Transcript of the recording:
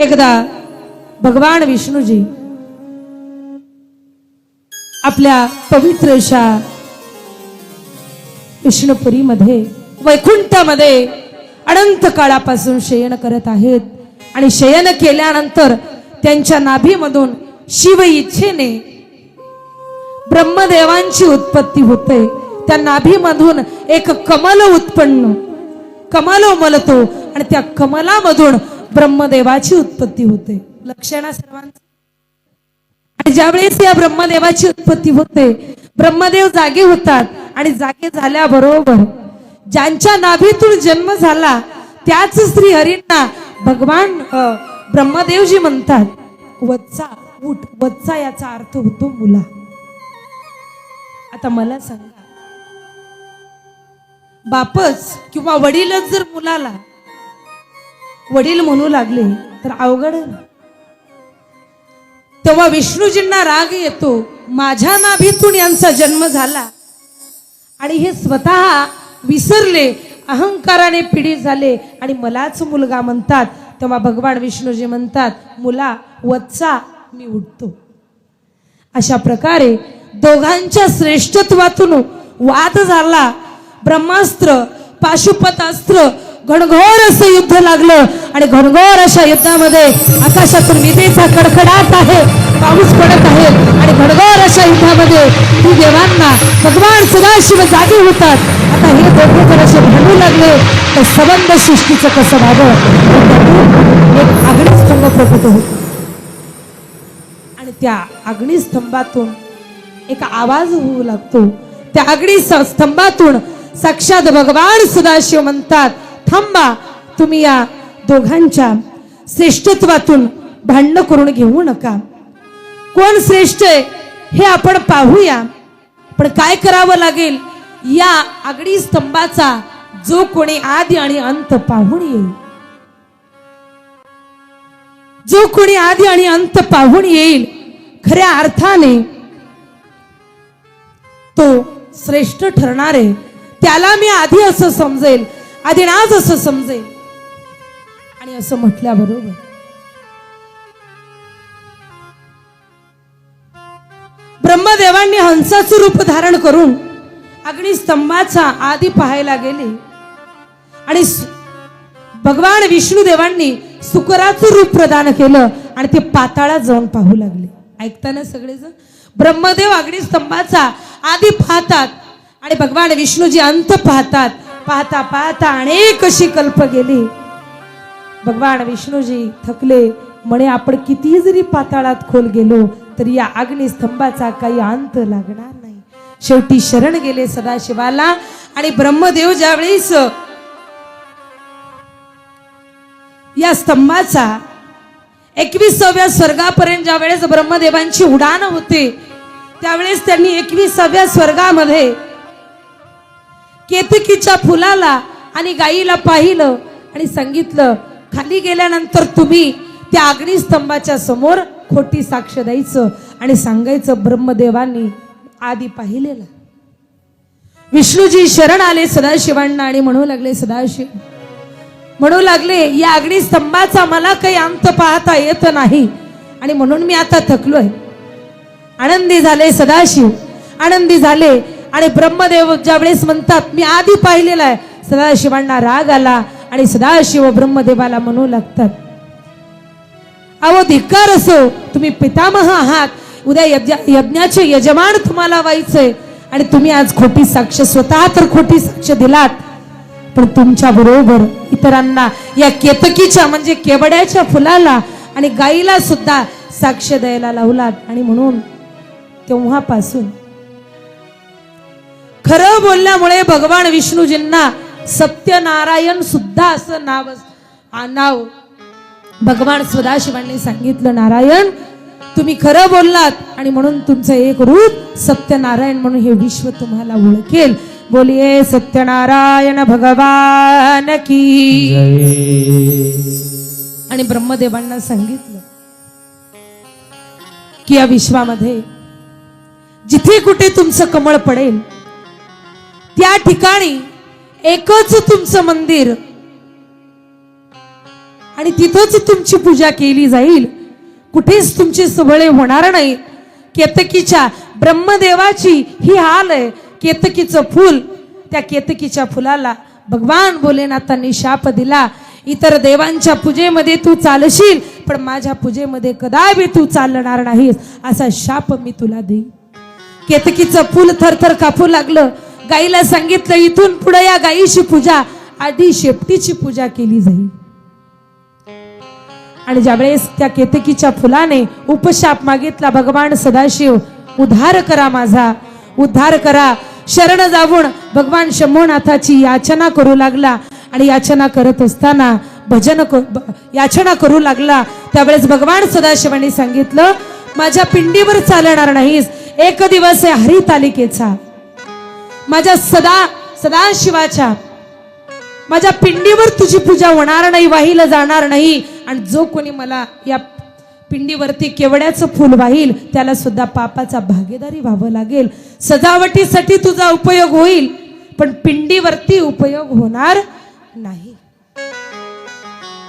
एकदा भगवान विष्णूजी आपल्या पवित्र अशा विष्णुपुरीमध्ये वैकुंठामध्ये अनंत काळापासून शयन करत आहेत. आणि शयन केल्यानंतर त्यांच्या नाभीमधून शिव इच्छेने ब्रह्मदेवांची उत्पत्ती होते. त्या नाभीमधून एक कमल उत्पन्न कमल उमलतो. आणि त्या कमलामधून ब्रह्मदेवाची उत्पत्ती होते. लक्षणा सर्वांचं. आणि ज्यावेळेस या ब्रह्मदेवाची उत्पत्ती होते ब्रह्मदेव जागे होतात आणि जागे झाल्याबरोबर ज्यांच्या नाभीतून जन्म झाला त्याच श्री हरींना भगवान ब्रह्मदेवजी म्हणतात वत्सा उठ वत्सा याचा अर्थ होतो मुला. आता मला सांगा बापच किंवा वडीलच जर मुलाला वडील म्हणू लागले तर अवघड तेव्हा विष्णूजींना राग येतो माझ्या नाभीतून यांचा जन्म झाला. आणि हे स्वतः विसरले अहंकाराने पीडित झाले. आणि मलाच मुलगा म्हणतात तेव्हा भगवान विष्णूजी म्हणतात मुला वच्चा मी उठतो. अशा प्रकारे दोघांच्या श्रेष्ठत्वातून वाद झाला. ब्रह्मास्त्र पाशुपतास्त्र घणघोर असं युद्ध लागलं. आणि घणघोर अशा युद्धामध्ये आकाशातून विजेचा कडकडाट आहे पाऊस पडत आहे. आणि घनघोर अशा युद्धामध्ये ती देवांना भगवान सदाशिव जागे होतात. आता हे दोघे जर असे भांडू लागले तर सबंध सृष्टीचं कसं व्हावं? एक अग्निस्तंभ प्रकट होतो. आणि त्या अग्निस्तंभातून एक आवाज होऊ लागतो. त्या अग्नि स्तंभातून साक्षात भगवान सदाशिव म्हणतात थांबा तुम्ही या दोघांच्या श्रेष्ठत्वातून भांडणं करून घेऊ नका. कोण श्रेष्ठ आहे हे आपण पाहूया. पण काय करावं लागेल या आगडी स्तंभाचा जो कोणी आदी आणि अंत पाहून येईल. जो कोणी आदी आणि अंत पाहून येईल खऱ्या अर्थाने तो श्रेष्ठ ठरणार आहे. त्याला मी आधी असं समजेल आधी आज असं समजेल आणि असं म्हटल्याबरोबर ब्रह्मदेवांनी हंसाचं रूप धारण करून अग्निस्तंभाचा आधी पाहायला गेले. आणि भगवान विष्णुदेवांनी सुकराचं रूप प्रदान केलं आणि ते पाताळात जाऊन पाहू लागले. ऐकताना सगळेजण ब्रह्मदेव अग्निस्तंभाचा आधी पाहतात आणि भगवान विष्णूजी अंत पाहतात. पाहता पाहता अनेक अशी कल्प गेली. भगवान विष्णूजी थकले. म्हणे आपण कितीही जरी पाताळात खोल गेलो तरी या अग्निस्तंभाचा काही अंत लागणार नाही. शेवटी शरण गेले सदाशिवाला आणि ब्रह्मदेव ज्यावेळेस या स्तंभाचा एकविसाव्या स्वर्गापर्यंत ज्या वेळेस ब्रह्मदेवांची उडाण होते त्यावेळेस त्यांनी एकविसाव्या स्वर्गामध्ये केतकीच्या फुलाला आणि गाईला पाहिलं आणि सांगितलं खाली गेल्यानंतर तुम्ही त्या अग्निस्तंभाच्या समोर खोटी साक्ष द्यायचं आणि सांगायचं ब्रह्मदेवांनी आधी पाहिलेलं. विष्णूजी शरण आले सदाशिवांना आणि म्हणू लागले सदाशिव म्हणू लागले या अग्निस्तंभाचा मला काही अंत पाहता येत नाही. आणि म्हणून मी आता थकलोय. आनंदी झाले सदाशिव. आनंदी झाले. आणि ब्रह्मदेव ज्यावेळेस म्हणतात मी आधी पाहिलेला आहे. सदाशिवांना राग आला आणि सदाशिव ब्रह्मदेवाला म्हणू लागतात अहो धिक्कार असो तुम्ही पितामह आहात. उद्या यज्ञ- यज्ञाचे यजमान तुम्हाला व्हायचंय आणि तुम्ही आज खोटी साक्ष स्वतः तर खोटी साक्ष दिलात. पण तुमच्या बरोबर इतरांना या केतकीच्या म्हणजे केवड्याच्या फुलाला आणि गाईला सुद्धा साक्ष द्यायला लावलात आणि म्हणून तेव्हापासून खरं बोलल्यामुळे भगवान विष्णूजींना सत्यनारायण सुद्धा असं नाव नाव. भगवान सदाशिवांनी सांगितलं नारायण तुम्ही खरं बोललात आणि म्हणून तुमचं एक रूप सत्यनारायण म्हणून हे विश्व तुम्हाला ओळखेल. बोलिये सत्यनारायण भगवान की आणि ब्रह्मदेवांना सांगितलं की या विश्वामध्ये जिथे कुठे तुमचं कमळ पडेल त्या ठिकाणी एकच तुमचं मंदिर. आणि तिथंच तुमची पूजा केली जाईल. कुठेच तुमची सबळे होणार नाही. केतकीच्या ब्रह्मदेवाची ही हाल आहे. केतकीचं फूल त्या केतकीच्या फुलाला भगवान भोलेनाथांनी शाप दिला. इतर देवांच्या पूजेमध्ये तू चालशील पण माझ्या पूजेमध्ये कदापि तू चालणार नाहीस. असा शाप मी तुला देईन. केतकीचं फूल थरथर कापू लागलं. गाईला सांगितलं इथून पुढे या गाईची पूजा आधी शेपटीची पूजा केली जाईल. आणि ज्यावेळेस त्या केतकीच्या फुलाने उपशाप मागितला भगवान सदाशिव उद्धार करा माझा उद्धार करा. शरण जाऊन भगवान शंभूनाथाची याचना करू लागला. आणि याचना करत असताना भजन क- याचना करू लागला. त्यावेळेस भगवान सदाशिवाने सांगितलं माझ्या पिंडीवर चालणार नाहीस. एक दिवस आहे हरितालिकेचा माझ्या सदा सदाशिवाच्या माझ्या पिंडीवर तुझी पूजा होणार नाही वाहिलं जाणार नाही. आणि जो कोणी मला या पिंडीवरती केवड्याचं फुल वाहील त्याला सुद्धा पापाचा भागीदारी व्हावं लागेल. सजावटीसाठी तुझा उपयोग होईल पण पिंडीवरती उपयोग होणार नाही.